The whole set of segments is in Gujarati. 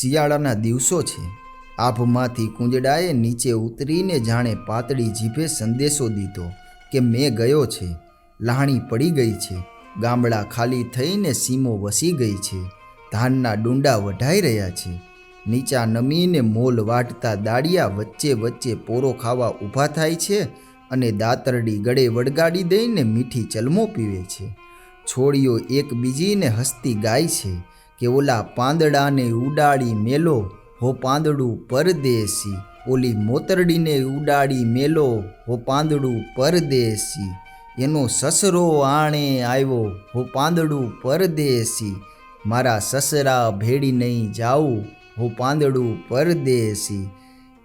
શિયાળાના દિવસો છે. આભમાંથી કુંજડાએ નીચે ઉતરીને જાણે પાતળી જીભે સંદેશો દીધો કે મેં ગયો છે. લહાણી પડી ગઈ છે. ગામડા ખાલી થઈને સીમો વસી ગઈ છે. ધાનના ડુંડા વઢાઈ રહ્યા છે. નીચા નમીને મોલ વાટતા દાડિયા વચ્ચે વચ્ચે પોરો ખાવા ઊભા થાય છે અને દાતરડી ગળે વળગાડી દઈને મીઠી ચલમો પીવે છે. છોડીઓ એકબીજીને હસતી ગાય છે. કે ઓલા પાંદડાને ઉડાડી મેલો, હો પાંદડું પરદેશી. ઓલી મોતરડીને ઉડાડી મેલો, હો પાંદડું પરદેશી. એનો સસરો આણે આવ્યો, હો પાંદડું પરદેશી. મારા સસરા ભેડી નહીં જાઉં, હો પાંદડું પરદેશી.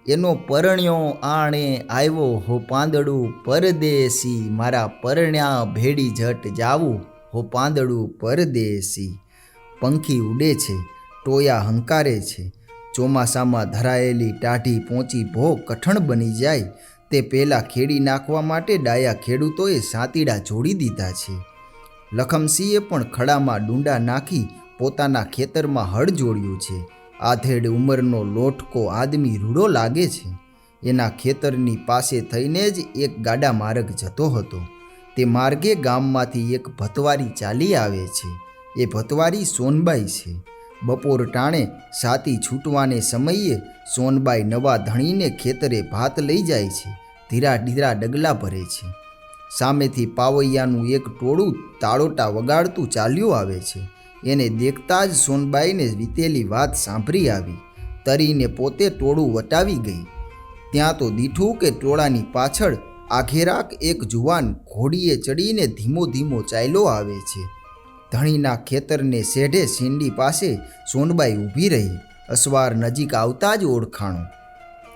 એનો પરણ્યો આણે આવ્યો, હો પાંદડું પરદેશી. મારા પરણ્યા ભેડી જટ જાવું, હો પાંદડું પરદેશી. પંખી ઉડે છે, ટોયા હંકારે છે. ચોમાસામાં ધરાયેલી ટાઢી પહોંચી ભો કઠણ બની જાય, તે પહેલાં ખેડી નાખવા માટે ડાયા ખેડૂતોએ સાતીડા જોડી દીધા છે. લખમસિંહે પણ ખડામાં ડુંડા નાખી પોતાના ખેતરમાં હળ જોડ્યું છે. આધેડ ઉંમરનો લોટકો આદમી રૂડો લાગે છે. એના ખેતરની પાસે થઈને જ એક ગાડા માર્ગ જતો હતો. તે માર્ગે ગામમાંથી એક ભતવારી ચાલી આવે છે. એ ભતવારી સોનબાઈ છે. બપોર ટાણે સાતી છૂટવાને સમયે સોનબાઈ નવા ધણીને ખેતરે ભાત લઈ જાય છે. ધીરા ધીરા ડગલા ભરે છે. સામેથી પાવૈયાનું એક ટોળું તાળોટા વગાડતું ચાલ્યું આવે છે. એને દેખતા જ સોનબાઈને વીતેલી વાત સાંભળી આવી. તરીને પોતે ટોળું વટાવી ગઈ. ત્યાં તો દીઠું કે ટોળાની પાછળ આઘેરાક એક જુવાન ઘોડીએ ચડીને ધીમો ધીમો ચાલ્યો આવે છે. ધણીના ખેતરને શેઢે શીંડી પાસે સોનબાઈ ઊભી રહી, અસવાર નજીક આવતા જ ઓળખાણો.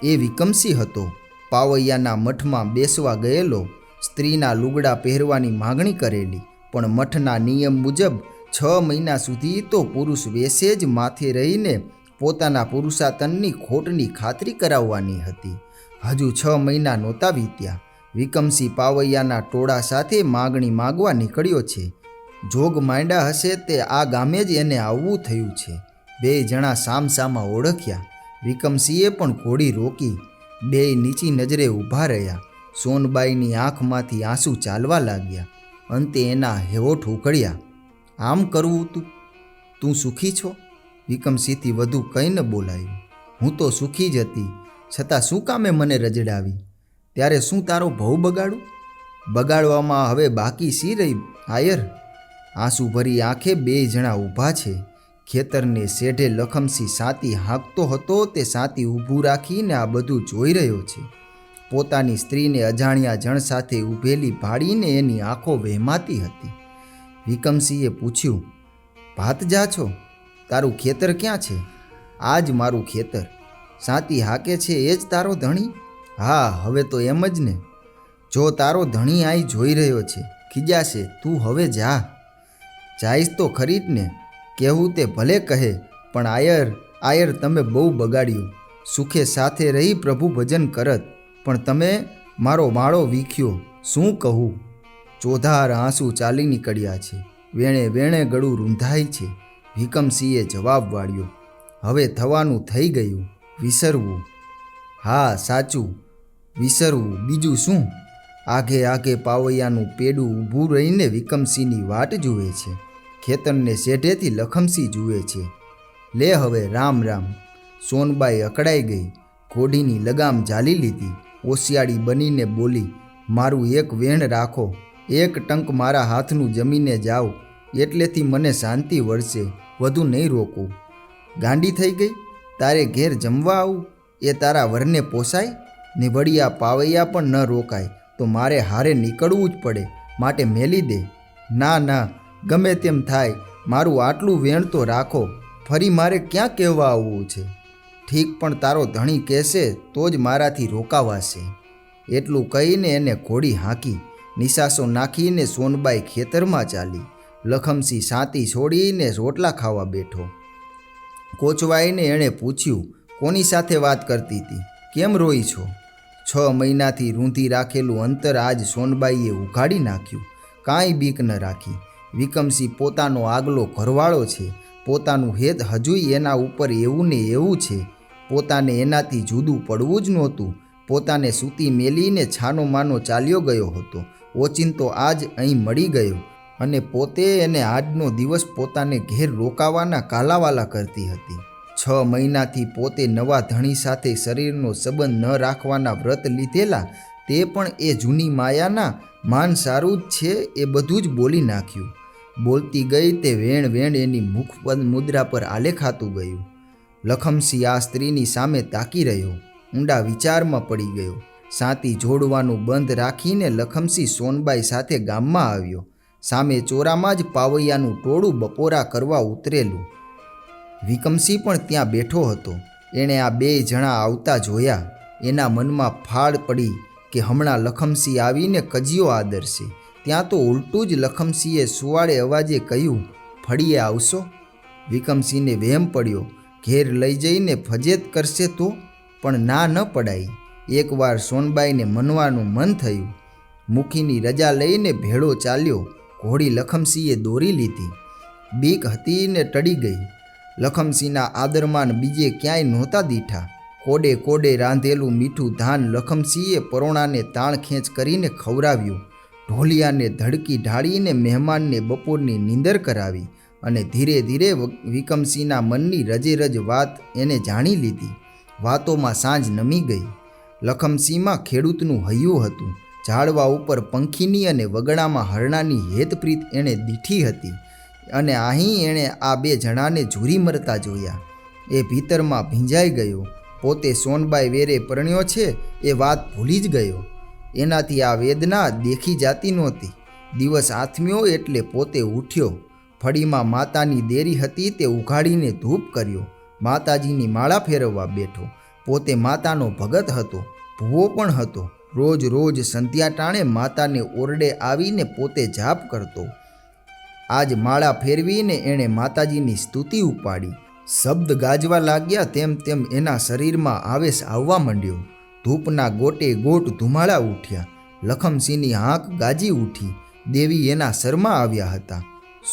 એ વિકમસી હતો. પાવૈયાના મઠમાં બેસવા ગયેલો, સ્ત્રીના લુગડા પહેરવાની માગણી કરેલી, પણ મઠના નિયમ મુજબ છ મહિના સુધી તો પુરુષ વેશે જ માથે રહીને પોતાના પુરુષાતનની ખોટની ખાતરી કરાવવાની હતી. હજુ છ મહિના નહોતા વીત્યા. વિકમસી પાવૈયાના ટોળા સાથે માગણી માગવા નીકળ્યો છે. જોગ માંડા હશે તે આ ગામે જ એને આવવું થયું છે. બે જણા સામસામા ઓળખ્યા. વિકમસિંહે પણ ઘોડી રોકી. બે નીચી નજરે ઊભા રહ્યા. સોનબાઈની આંખમાંથી આંસુ ચાલવા લાગ્યા. અંતે એના હેવોઠ ઉકળ્યા આમ કરવું તું? તું સુખી છો? વિકમસિંહથી વધુ કંઈ ન બોલાયું. હું તો સુખી જ હતી. છતાં શું કામે મને રજડાવી? ત્યારે શું તારો ભવ બગાડું? બગાડવામાં હવે બાકી સી રહી? આયર આંસુ ભરી આંખે બે જણા ઊભા છે. ખેતરને શેઢે લખમસી સાતી હાંકતો હતો, તે સાતી ઊભું રાખીને આ બધું જોઈ રહ્યો છે. પોતાની સ્ત્રીને અજાણ્યા જણ સાથે ઊભેલી ભાડીને એની આંખો વહેમાતી હતી. વિકમસિંહે પૂછ્યું, ભાત જા છો? તારું ખેતર ક્યાં છે? આ જ મારું ખેતર. સાતી હાકે છે એ જ તારો ધણી? હા, હવે તો એમ જ ને. જો તારો ધણી આઈ જોઈ રહ્યો છે ખીજાશે તું હવે જા. જાઈશ તો ખરી ને? કહેવું તે ભલે કહે, પણ આયર આયર તમે બહુ બગાડ્યું. સુખે સાથે રહી પ્રભુ ભજન કરત, પણ તમે મારો માળો વીખ્યો, શું કહું? ચોધાર આંસુ ચાલી નીકળ્યા છે. વેણે વેણે ગળું રૂંધાય છે. ભીકમસિંહે જવાબ વાળ્યો, હવે થવાનું થઈ ગયું. વિસરવું. હા, સાચું. વિસરવું. બીજું શું? આગે આગે પાવૈયાનું પેડું ઊભું રહીને વિકમસિંહની વાટ જુએ છે. ખેતરને શેઢેથી લખમસી જુએ છે. લે હવે રામ રામ. સોનબાઈ અકળાઈ ગઈ. ઘોડીની લગામ ઝાલી લીધી. ઓશિયાળી બનીને બોલી, મારું એક વેણ રાખો. એક ટંક મારા હાથનું જમીને જાઓ એટલેથી મને શાંતિ વળશે. વધુ નહીં રોકું. ગાંડી થઈ ગઈ? તારે ઘેર જમવા આવું? એ તારા વરને પોસાય? ને વળિયા પાવૈયા પણ ન રોકાય. તો મારે હારે નીકળવું જ પડે. માટે મેલી દે. ના ના. ગમે તેમ થાય, મારું આટલું વેણ તો રાખો, ફરી મારે ક્યાં કહેવા આવવું છે? ઠીક પણ તારો ધણી કહેશે, તો જ મારાથી રોકાવાશે. એટલું કહીને એને ઘોડી હાંકી, નિશાસો નાખીને સોનબાઈ ખેતરમાં ચાલી, લખમસિંહ સાતી છોડીને રોટલા ખાવા બેઠો. કોચવાઈને એણે પૂછ્યું, કોની સાથે વાત કરતી હતી કેમ રોઈ છો? છ મહિનાથી રૂંધી રાખેલું અંતર આજ સોનબાઈએ ઉઘાડી નાખ્યું, કાંઈ બીક ન રાખી. વિકમસિંહ પોતાનો આગલો ઘરવાળો છે. પોતાનું હેત હજુય એના ઉપર એવું ને એવું છે. પોતાને એનાથી જુદું પડવું જ નહોતું. પોતાને સૂતી મેલીને છાનો માનો ચાલ્યો ગયો હતો. ઓચિંતો આજ અહીં મળી ગયો અને પોતે એને આજનો દિવસ પોતાને ઘેર રોકાવાના કાલાવાલા કરતી હતી. છ મહિનાથી પોતે નવા ધણી સાથે શરીરનો સંબંધ ન રાખવાના વ્રત લીધેલા તે પણ એ જૂની માયાના માન સારું જ છે એ બધું જ બોલી નાખ્યું. બોલતી ગઈ તે વેણ વેણ એની મુખપદ મુદ્રા પર આલેખાતું ગયું. લખમસિંહ આ સ્ત્રીની સામે તાકી રહ્યો. ઊંડા વિચારમાં પડી ગયો. સાતી જોડવાનું બંધ રાખીને લખમસિંહ સોનબાઈ સાથે ગામમાં આવ્યો. સામે ચોરામાં જ પાવૈયાનું ટોળું બપોરા કરવા ઉતરેલું. વિકમસિંહ પણ ત્યાં બેઠો હતો. એણે આ બે જણા આવતા જોયા. એના મનમાં ફાળ પડી કે હમણાં લખમસિંહ આવીને કજિયો આદરશે. ત્યાં તો ઉલટું જ લખમસિંહે સુવાળે અવાજે કહ્યું, ફળીએ આવશો? વિકમસિંહને વહેમ પડ્યો, ઘેર લઈ જઈને ફજેત કરશે તો? પણ ના, ન પડાઈ એકવાર સોનબાઈને મનવાનું મન થયું. મુખીની રજા લઈને ભેળો ચાલ્યો, ઘોડી લખમસિંહે દોરી લીધી. બીક હતી ને ટળી ગઈ. લખમસિંહના આદરમાન બીજે ક્યાંય નહોતા દીઠા. કોડે કોડે રાંધેલું મીઠું ધાન લખમસિંહે પરોણાને તાણ ખેંચ કરીને ખવડાવ્યું. ઢોલિયાને ધડકી ઢાળીને મહેમાનને બપોરની નીંદર કરાવી અને ધીરે ધીરે વિકમસિંહના મનની રજે રજ વાત એને જાણી લીધી. વાતોમાં સાંજ નમી ગઈ. લખમસિંહમાં ખેડૂતનું હૈયું હતું. ઝાડવા ઉપર પંખીની અને વગડામાં હરણાની હેતપ્રીત એણે દીઠી હતી અને અહીં એણે આ બે જણાને ઝૂરી મરતા જોયા. એ ભીતરમાં ભીંજાઈ ગયો. પોતે સોનબાઈ વેરે પરણ્યો છે, એ વાત ભૂલી જ ગયો. એનાથી આ વેદના દેખી જાતી નહોતી. દિવસ આથમ્યો એટલે પોતે ઉઠ્યો. ફળીમાં માતાની દેરી હતી તે ઉઘાડીને ધૂપ કર્યો. માતાજીની માળા ફેરવવા બેઠો. પોતે માતાનો ભગત હતો, ભૂવો પણ હતો. રોજ રોજ સંધ્યા ટાણે માતાને ઓરડે આવીને પોતે જાપ કરતો. આજ માળા ફેરવીને એણે માતાજીની સ્તુતિ ઉપાડી. શબ્દ ગાજવા લાગ્યા તેમ તેમ એના શરીરમાં આવેશ આવવા માંડ્યો. ધૂપના ગોટે ગોટ ધુમાળા ઉઠ્યા. લખમસિંહની હાંક ગાજી ઉઠી. દેવી એના શરમાં આવ્યા હતા.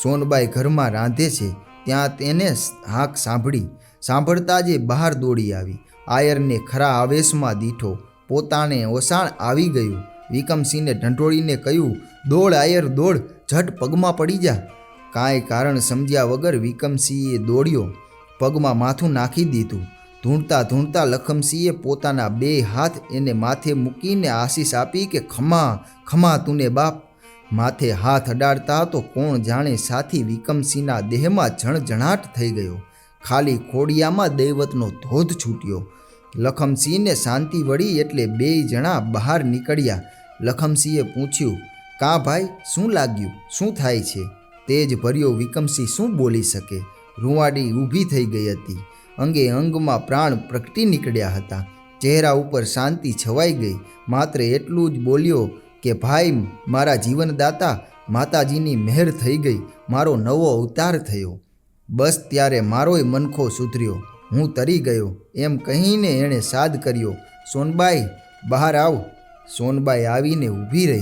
સોનબાઈ ઘરમાં રાંધે છે. ત્યાં તેને હાંક સાંભળી. સાંભળતા જ બહાર દોડી આવી. આયરને ખરા આવેશમાં દીઠો પોતાને ઓસાણ આવી ગયું. વિકમસિંહને ઢંઢોળીને કહ્યું, દોડ આયર, દોડ, ઝટ પગમાં પડી જા. કાંઈ કારણ સમજ્યા વગર વિકમસિંહે દોડ્યો. પગમાં માથું નાખી દીધું. ધૂણતા ધૂણતા લખમસિંહે પોતાના બે હાથ એને માથે મૂકીને આશીષ આપી કે, ખમા ખમા તુને બાપ. માથે હાથ અડાડતા તો કોણ જાણે સાથી વિકમસિંહના દેહમાં જણજણાટ થઈ ગયો. ખાલી ખોડિયામાં દૈવતનો ધોધ છૂટ્યો. લખમસિંહને શાંતિ વળી એટલે બેય જણા બહાર નીકળ્યા. લખમસિંહે પૂછ્યું, કા ભાઈ, શું લાગ્યું? શું થાય છે? તેજ ભર્યો વિકમસિંહ શું બોલી શકે? રૂવાડી ઊભી થઈ ગઈ હતી. અંગે અંગમાં પ્રાણ પ્રગટી નીકળ્યા હતા. ચહેરા ઉપર શાંતિ છવાઈ ગઈ. માત્ર એટલું જ બોલ્યો કે, ભાઈ, મારા જીવનદાતા, માતાજીની મહેર થઈ ગઈ. મારો નવો અવતાર થયો. બસ ત્યારે મારોય મનખો સુધર્યો. હું તરી ગયો. એમ કહીને એણે સાદ કર્યો. સોનબાઈ, બહાર આવ. સોનબાઈ આવીને ઊભી રહી.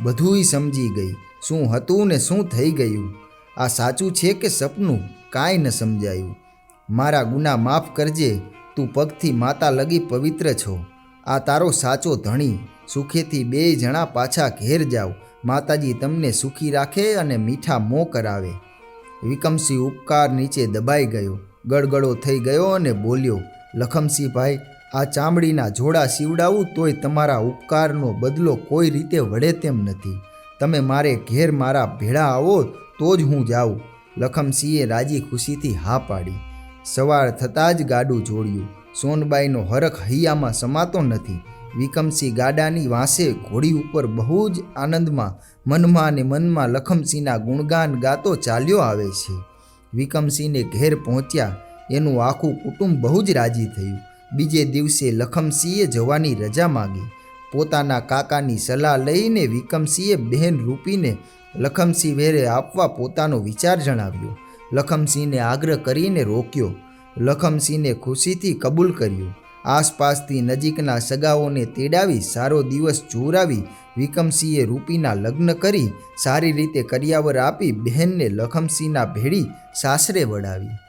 બધુંય સમજી ગઈ. શું હતું ને શું થઈ ગયું? આ સાચું છે કે સપનું? કાંઈ ન સમજાયું. મારા ગુના માફ કરજે, તું પગથી માતા લગી પવિત્ર છો. આ તારો સાચો ધણી. સુખેથી બે જણા પાછા ઘેર જાઓ માતાજી તમને સુખી રાખે અને મીઠા મોં કરાવે. વિકમસિંહ ઉપકાર નીચે દબાઈ ગયો. ગળગળો થઈ ગયો અને બોલ્યો, લખમસિંહભાઈ, આ ચામડીના જોડા સીવડાવું તોય તમારા ઉપકારનો બદલો કોઈ રીતે વળે તેમ નથી. તમે મારે ઘેર મારા ભેળા આવો તો જ હું જાઉં. લખમસિંહે રાજી ખુશીથી હા પાડી. સવાર થતાં જ ગાડું જોડ્યું. સોનબાઈનો હરખ હૈયામાં સમાતો નથી. વિકમસિંહ ગાડાની વાંસે ઘોડી ઉપર બહુ જ આનંદમાં, મનમાં અને મનમાં લખમસિંહના ગુણગાન ગાતો ચાલ્યો આવે છે. વિકમસિંહને ઘેર પહોંચ્યા. એનું આખું કુટુંબ બહુ જ રાજી થયું. બીજે દિવસે લખમસિંહે જવાની રજા માગી. પોતાના કાકાની સલાહ લઈને વિકમસિંહે બહેન રૂપીને લખમસિંહ વેરે આપવા પોતાનો વિચાર જણાવ્યો. લખમસિંહને આગ્રહ કરીને રોક્યો. લખમસિંહને ખુશીથી કબૂલ કર્યું. આસપાસથી નજીકના સગાઓને તેડાવી સારો દિવસ જોરાવી વિકમસિંહે રૂપીના લગ્ન કરી સારી રીતે કરિયાવર આપી બહેનને લખમસિંહના ભેળી સાસરે વડાવી